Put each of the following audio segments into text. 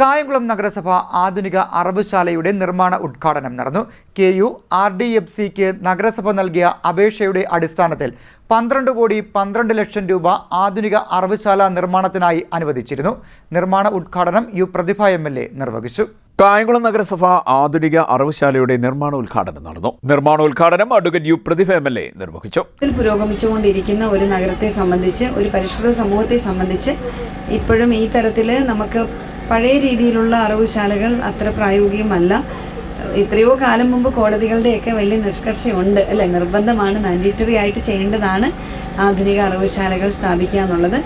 കായംകുളം നഗരസഭ ആധുനിക അറവുശാലയുടെ നിർമ്മാണ ഉദ്ഘാടനം നടന്നു. K U R D F സിക്ക് നഗരസഭ നൽകിയ അപേക്ഷയുടെ അടിസ്ഥാനത്തിൽ പന്ത്രണ്ട് കോടി പന്ത്രണ്ട് ലക്ഷം രൂപ ആധുനിക അറവുശാല നിർമ്മാണത്തിനായി അനുവദിച്ചിരുന്നു. നിർമ്മാണ ഉദ്ഘാടനം U Prathibha M L A നിർവഹിച്ചു. കായംകുളം നഗരസഭ ആധുനിക അറവുശാലയുടെ നിർമ്മാണ ഉദ്ഘാടനം നടന്നു. നിർമ്മാണ നിർമ്മാണോദ്ഘാടനം advocate U Prathibha M L A നിർവഹിച്ചു. പുരോഗമിച്ചുകൊണ്ടിരിക്കുന്ന ഒരു നഗരത്തെ സംബന്ധിച്ച് ഒരു പരിഷ്കൃത സമൂഹത്തെ സംബന്ധിച്ച് ഇപ്പോഴും ഈ തരത്തിൽ നമുക്ക് പഴയ രീതിയിലുള്ള അറിവുശാലകൾ അത്ര പ്രായോഗികമല്ല. എത്രയോ കാലം മുമ്പ് കോടതികളുടെയൊക്കെ വലിയ നിഷ്കർഷയുണ്ട് അല്ലെ? നിർബന്ധമാണ് മാൻഡേറ്ററി ആയിട്ട് ചെയ്യേണ്ടതാണ് ആധുനിക അറിവുശാലകൾ സ്ഥാപിക്കുക എന്നുള്ളത്.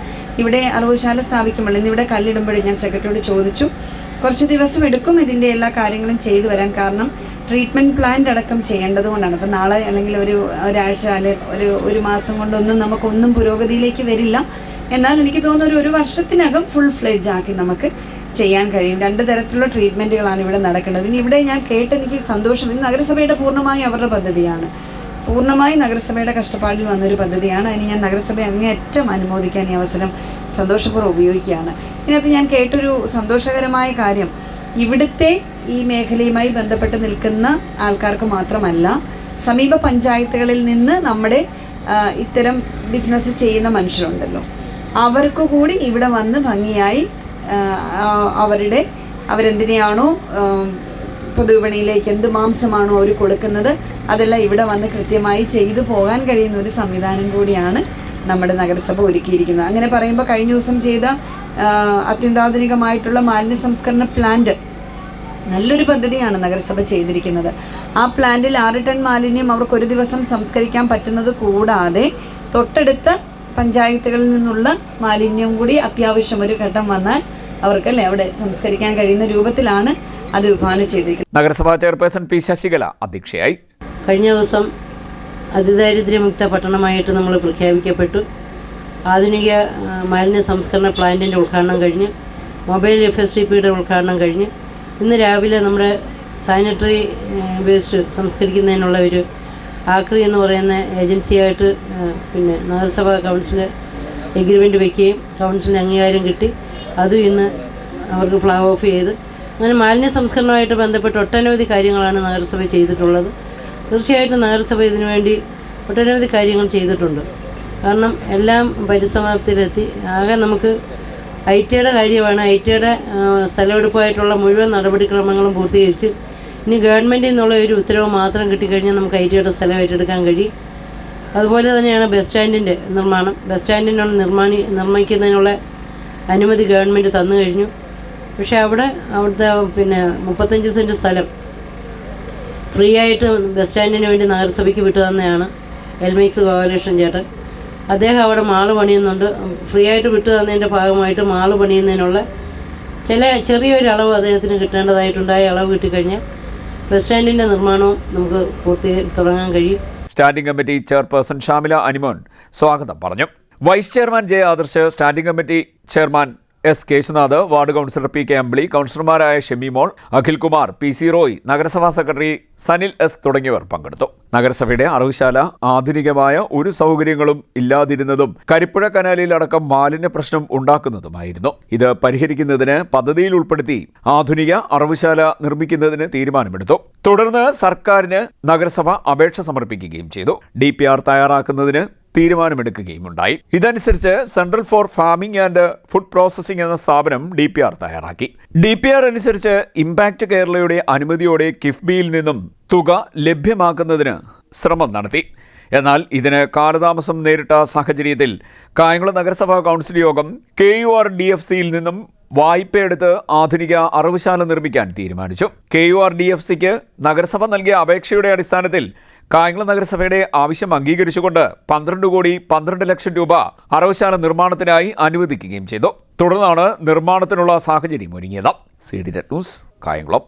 ഇവിടെ അറിവുശാല സ്ഥാപിക്കുമ്പോൾ ഇന്നിവിടെ കല്ലിടുമ്പോഴും ഞാൻ സെക്രട്ടറിയോട് ചോദിച്ചു കുറച്ച് ദിവസം എടുക്കും ഇതിന്റെ എല്ലാ കാര്യങ്ങളും ചെയ്തു വരാൻ കാരണം ട്രീറ്റ്മെന്റ് പ്ലാന്റ് അടക്കം ചെയ്യേണ്ടതുകൊണ്ടാണ് അപ്പം നാളെ അല്ലെങ്കിൽ ഒരു ഒരാഴ്ച അല്ലെങ്കിൽ ഒരു ഒരു മാസം കൊണ്ടൊന്നും നമുക്കൊന്നും പുരോഗതിയിലേക്ക് വരില്ല. എന്നാൽ എനിക്ക് തോന്നുന്നു ഒരു ഒരു വർഷത്തിനകം ഫുൾ ഫ്ലെഡ്ജ് ആക്കി നമുക്ക് ചെയ്യാൻ കഴിയും. രണ്ട് തരത്തിലുള്ള ട്രീറ്റ്മെന്റുകളാണ് ഇവിടെ നടക്കുന്നത്. ഇനി ഇവിടെ ഞാൻ കേട്ട് എനിക്ക് സന്തോഷം. ഇത് നഗരസഭയുടെ പൂർണമായി അവരുടെ പദ്ധതിയാണ്. പൂർണമായി നഗരസഭയുടെ കഷ്ടപ്പാടിൽ വന്നൊരു പദ്ധതിയാണ്. അതിന് ഞാൻ നഗരസഭ അങ്ങേയറ്റം അനുമോദിക്കാൻ ഈ അവസരം സന്തോഷപൂർവം ഉപയോഗിക്കുകയാണ്. ഇതിനകത്ത് ഞാൻ കേട്ടൊരു സന്തോഷകരമായ കാര്യം. ഇവിടുത്തെ ഈ മേഖലയുമായി ബന്ധപ്പെട്ട് നിൽക്കുന്ന ആൾക്കാർക്ക് മാത്രമല്ല സമീപ പഞ്ചായത്തുകളിൽ നിന്ന് നമ്മുടെ ഇത്തരം ബിസിനസ് ചെയ്യുന്ന മനുഷ്യരുണ്ടല്ലോ. അവർക്ക് കൂടി ഇവിടെ വന്ന് ഭംഗിയായി അവരുടെ അവരെന്തിനെയാണോ പൊതുവിപണിയിലേക്ക് എന്ത് മാംസമാണോ അവർ കൊടുക്കുന്നത് അതെല്ലാം ഇവിടെ വന്ന് കൃത്യമായി ചെയ്തു പോകാൻ കഴിയുന്ന ഒരു സംവിധാനം കൂടിയാണ് നമ്മുടെ നഗരസഭ ഒരുക്കിയിരിക്കുന്നത്. അങ്ങനെ പറയുമ്പോൾ കഴിഞ്ഞ ദിവസം ചെയ്ത അത്യന്താധുനികമായിട്ടുള്ള മാലിന്യ സംസ്കരണ പ്ലാന്റ് നല്ലൊരു പദ്ധതിയാണ് നഗരസഭ ചെയ്തിരിക്കുന്നത്. ആ പ്ലാന്റിൽ ആറ് ടൺ മാലിന്യം അവർക്ക് ഒരു ദിവസം സംസ്കരിക്കാൻ പറ്റുന്നത് കൂടാതെ തൊട്ടടുത്ത പഞ്ചായത്തുകളിൽ നിന്നുള്ള മാലിന്യം കൂടി അത്യാവശ്യം ഒരു ഘട്ടം വന്നാൽ അവർക്കല്ലേ അവിടെ സംസ്കരിക്കാൻ കഴിയുന്ന രൂപത്തിലാണ് അത് വിഭാവനം ചെയ്തിരിക്കുന്നത്. നഗരസഭാ ചെയർപേഴ്സൺ പി ശശികല അധ്യക്ഷയായി. കഴിഞ്ഞ ദിവസം അതിദാരിദ്ര്യമുക്ത പട്ടണമായിട്ട് നമ്മൾ പ്രഖ്യാപിക്കപ്പെട്ടു. ആധുനിക മാലിന്യ സംസ്കരണ പ്ലാന്റിന്റെ ഉദ്ഘാടനം കഴിഞ്ഞ് മൊബൈൽ എഫ് എസ് ഡി പിയുടെ ഉദ്ഘാടനം കഴിഞ്ഞ് ഇന്ന് രാവിലെ നമ്മുടെ സാനിറ്ററി വേസ്റ്റ് സംസ്കരിക്കുന്നതിനുള്ള ഒരു ആക്രി എന്ന് പറയുന്ന ഏജൻസിയായിട്ട് പിന്നെ നഗരസഭാ കൗൺസിൽ എഗ്രിമെന്റ് വയ്ക്കുകയും കൗൺസിലിന് അംഗീകാരം കിട്ടി. അതും ഇന്ന് അവർക്ക് ഫ്ലാഗ് ഓഫ് ചെയ്ത്. അങ്ങനെ മാലിന്യ സംസ്കരണവുമായിട്ട് ബന്ധപ്പെട്ട് ഒട്ടനവധി കാര്യങ്ങളാണ് നഗരസഭ ചെയ്തിട്ടുള്ളത്. തീർച്ചയായിട്ടും നഗരസഭ ഇതിനു വേണ്ടി ഒട്ടനവധി കാര്യങ്ങൾ ചെയ്തിട്ടുണ്ട്. കാരണം എല്ലാം പരിസമാപ്തിയിലെത്തി. ആകെ നമുക്ക് ഐ ടിയുടെ കാര്യമാണ്. ഐ ടിയുടെ സ്ഥലമെടുപ്പായിട്ടുള്ള മുഴുവൻ നടപടിക്രമങ്ങളും പൂർത്തീകരിച്ച് ഇനി ഗവൺമെന്റിൽ നിന്നുള്ള ഒരു ഉത്തരവ് മാത്രം കിട്ടിക്കഴിഞ്ഞാൽ നമുക്ക് ഐ ടിയുടെ സ്ഥലം ഏറ്റെടുക്കാൻ കഴിയും. അതുപോലെ തന്നെയാണ് ബസ് സ്റ്റാൻഡിന്റെ നിർമ്മാണം. ബസ് സ്റ്റാൻഡിനുള്ള നിർമ്മാണി നിർമ്മിക്കുന്നതിനുള്ള അനുമതി ഗവൺമെന്റ് തന്നു കഴിഞ്ഞു. പക്ഷേ അവിടെ അവിടുത്തെ പിന്നെ മുപ്പത്തഞ്ച് സെന്റ് സ്ഥലം ഫ്രീ ആയിട്ട് ബസ് സ്റ്റാൻഡിന് വേണ്ടി നഗരസഭയ്ക്ക് വിട്ടു തന്നെയാണ് എൽമൈസ് ഗോപാലകൃഷ്ണൻ ചേട്ടൻ. അദ്ദേഹം അവിടെ മാൾ പണിയുന്നുണ്ട്. ഫ്രീ ആയിട്ട് വിട്ടു തന്നതിന്റെ ഭാഗമായിട്ട് മാൾ പണിയുന്നതിനുള്ള ചില ചെറിയൊരു അളവ് അദ്ദേഹത്തിന് കിട്ടേണ്ടതായിട്ടുണ്ടായ അളവ് കിട്ടിക്കഴിഞ്ഞാൽ ബസ് സ്റ്റാൻഡിന്റെ നിർമ്മാണവും നമുക്ക് പൂർത്തി തുടങ്ങാൻ കഴിയും. Standing committee chairperson Shamila Animon സ്വാഗതം പറഞ്ഞു. Vice chairman J Adarsh standing committee chairman S Keshunath ward councillor P K Ambili കൗൺസിലർമാരായ ഷെമിമോൾ അഖിൽകുമാർ പി സി റോയ് നഗരസഭാ സെക്രട്ടറി സനിൽ എസ് തുടങ്ങിയവർ പങ്കെടുത്തു. നഗരസഭയുടെ അറിവുശാല ആധുനികമായ ഒരു സൗകര്യങ്ങളും ഇല്ലാതിരുന്നതും കരിപ്പുഴ കനാലിലടക്കം മാലിന്യ പ്രശ്നം ഉണ്ടാക്കുന്നതുമായിരുന്നു. ഇത് പരിഹരിക്കുന്നതിന് പദ്ധതിയിൽ ഉൾപ്പെടുത്തി ആധുനിക അറിവുശാല നിർമ്മിക്കുന്നതിന് തീരുമാനമെടുത്തു. തുടർന്ന് സർക്കാരിന് നഗരസഭ അപേക്ഷ സമർപ്പിക്കുകയും ചെയ്തു. ഡി തയ്യാറാക്കുന്നതിന് തീരുമാനമെടുക്കുകയും ഉണ്ടായി ഇതനുസരിച്ച് central for farming and food processing എന്ന സ്ഥാപനം ഡി പി ആർ തയ്യാറാക്കി. ഡി പി ആർ അനുസരിച്ച് ഇമ്പാക്ട് കേരളയുടെ അനുമതിയോടെ കിഫ്ബിയിൽ നിന്നും തുക ലഭ്യമാക്കുന്നതിന് ശ്രമം നടത്തി. എന്നാൽ ഇതിന് കാലതാമസം നേരിട്ട സാഹചര്യത്തിൽ കായംകുളം നഗരസഭാ കൗൺസിൽ യോഗം K U R D F സിയിൽ നിന്നും വായ്പയെടുത്ത് ആധുനിക അറവുശാല നിർമ്മിക്കാൻ തീരുമാനിച്ചു. K U R D F സിക്ക് നഗരസഭ നൽകിയ അപേക്ഷയുടെ അടിസ്ഥാനത്തിൽ കായംകുളം നഗരസഭയുടെ ആവശ്യം അംഗീകരിച്ചുകൊണ്ട് പന്ത്രണ്ട് കോടി പന്ത്രണ്ട് ലക്ഷം രൂപ അറവശാല നിർമ്മാണത്തിനായി അനുവദിക്കുകയും ചെയ്തു. തുടർന്നാണ് നിർമ്മാണത്തിനുള്ള സാഹചര്യം ഒരുങ്ങിയത്. C D news Kayamkulam.